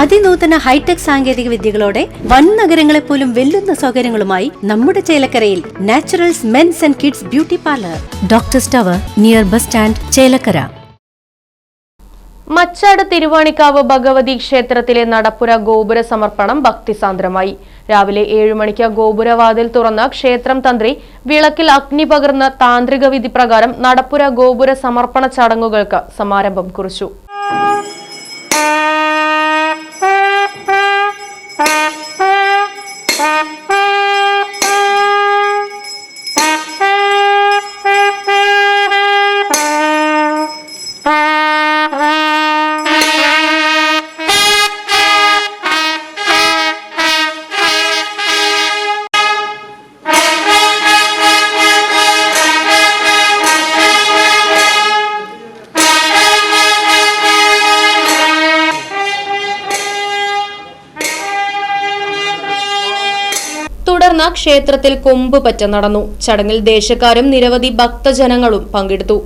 അതിനൂതന hi tech സാങ്കേതിക വിദ്യകളോടെ വൻ നഗരങ്ങളെ പോലും വെല്ലുന്ന സൗകര്യങ്ങളുമായി നമ്മുടെ ചേലക്കരയിൽ Naturals men's and kids beauty parlour. Doctor സ്റ്റവർ near bus stand Chelakkara. Machad Thiruvanikkavu Bhagavathi ക്ഷേത്രത്തിലെ നടപ്പുര ഗോപുര സമർപ്പണം ഭക്തിസാന്ദ്രമായി. രാവിലെ ഏഴു മണിക്ക് ഗോപുരവാതിൽ തുറന്ന ക്ഷേത്രം തന്ത്രി വിളക്കിൽ അഗ്നി പകർന്ന് താന്ത്രിക വിധി പ്രകാരം നടപ്പുര ഗോപുര സമർപ്പണ ചടങ്ങുകൾക്ക് സമാരംഭം കുറിച്ചു. തുടർന്ന് ക്ഷേത്രത്തിൽ കൊമ്പ് പറ്റ നടന്നു. ചടങ്ങിൽ ദേശക്കാരും നിരവധി ഭക്തജനങ്ങളും പങ്കെടുത്തു.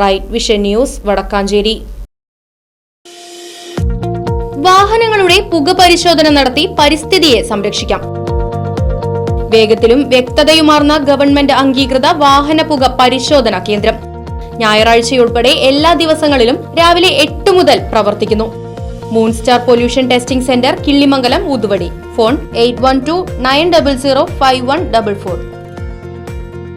Right Vision News Vadakkanchery. വാഹനങ്ങളുടെ പുക പരിശോധന നടത്തി പരിസ്ഥിതിയെ സംരക്ഷിക്കാം. വേഗത്തിലും വ്യക്തതയുമാർന്ന ഗവൺമെന്റ് അംഗീകൃത വാഹന പുക പരിശോധന കേന്ദ്രം. ഞായറാഴ്ചയുൾപ്പെടെ എല്ലാ ദിവസങ്ങളിലും രാവിലെ എട്ട് മുതൽ പ്രവർത്തിക്കുന്നു. Moon Star pollution testing centre Killimangalam ഊതുവടി phone eight one two nine double zero five one double four